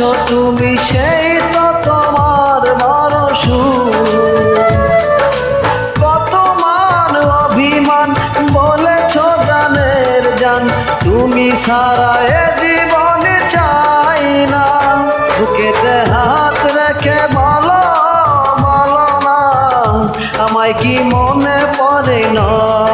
তুমি সেই তো তোমার মরসু কত মান অভিমান বলেছ জানের জান। তুমি সারা এ চাই না। রেখে বলো বলো না। আমায় কি মনে পড়ে না?